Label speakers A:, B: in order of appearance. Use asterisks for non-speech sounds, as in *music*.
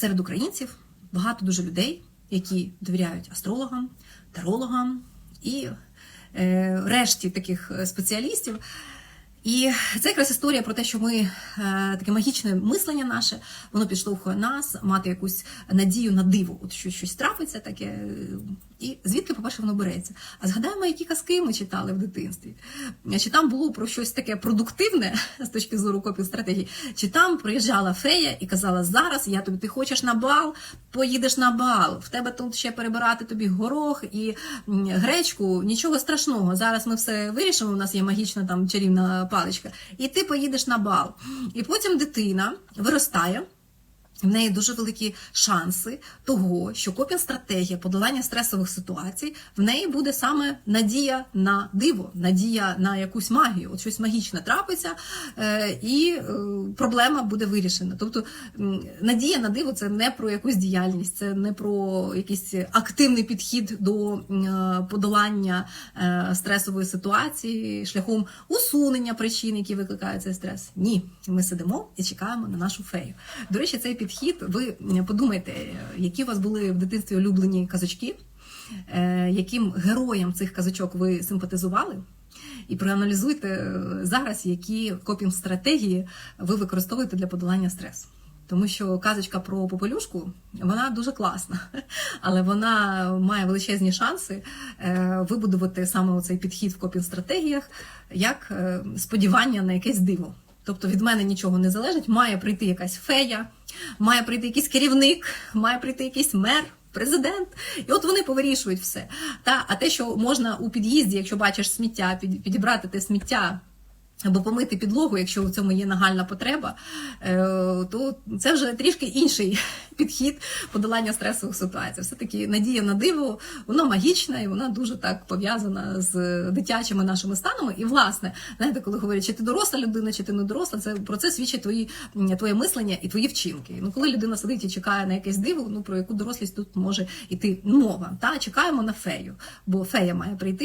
A: серед українців багато дуже людей, які довіряють астрологам, тарологам і е, решті таких е, спеціалістів. І це якраз історія про те, що ми е, таке магічне мислення наше, воно підштовхує нас мати якусь надію на диво, от що щось трапиться таке. е, І звідки, по-перше, воно береться. А згадаємо, які казки ми читали в дитинстві. Чи там було про щось таке продуктивне з точки зору копів стратегії, чи там приїжджала фея і казала: зараз я тобі ти хочеш на бал, поїдеш на бал. В тебе тут ще перебирати тобі горох і гречку. Нічого страшного. Зараз ми все вирішимо. У нас є магічна там чарівна паличка, і ти поїдеш на бал. І потім дитина виростає. В неї дуже великі шанси того, що копінг-стратегія подолання стресових ситуацій в неї буде саме надія на диво, надія на якусь магію. От щось магічне трапиться, е, і е, проблема буде вирішена. Тобто надія на диво це не про якусь діяльність, це не про якийсь активний підхід до е, подолання стресової ситуації шляхом усунення причин, які викликають цей стрес. Ні, ми сидимо і чекаємо на нашу фею. До речі, цей підхід. Ви подумайте, які у вас були в дитинстві улюблені казочки, е, яким героям цих казочок ви симпатизували. І проаналізуйте е, зараз, які копінг стратегії ви використовуєте для подолання стресу. Тому що казочка про попелюшку вона дуже класна, *laughs* але вона має величезні шанси е, вибудувати саме цей підхід в копінг стратегіях як сподівання на якесь диво. Тобто від мене нічого не залежить, має прийти якась фея, має прийти якийсь керівник, має прийти якийсь мер. Президент, і от вони повирішують все. Та а те, що можна у під'їзді, якщо бачиш сміття, під- підібрати те сміття або помити підлогу, якщо в цьому є нагальна потреба, е, то це вже трішки інший *laughs* підхід подолання стресових ситуацій. Все таки надія на диво, вона магічна і вона дуже так пов'язана з дитячими нашими станами. І власне, знаєте, коли говорять, чи ти доросла людина, чи ти не доросла, це про це свідчить твої твоє мислення і твої вчинки. Ну, коли людина сидить і чекає на якесь диво, ну про яку дорослість тут може йти мова. Та чекаємо на фею, бо фея має прийти.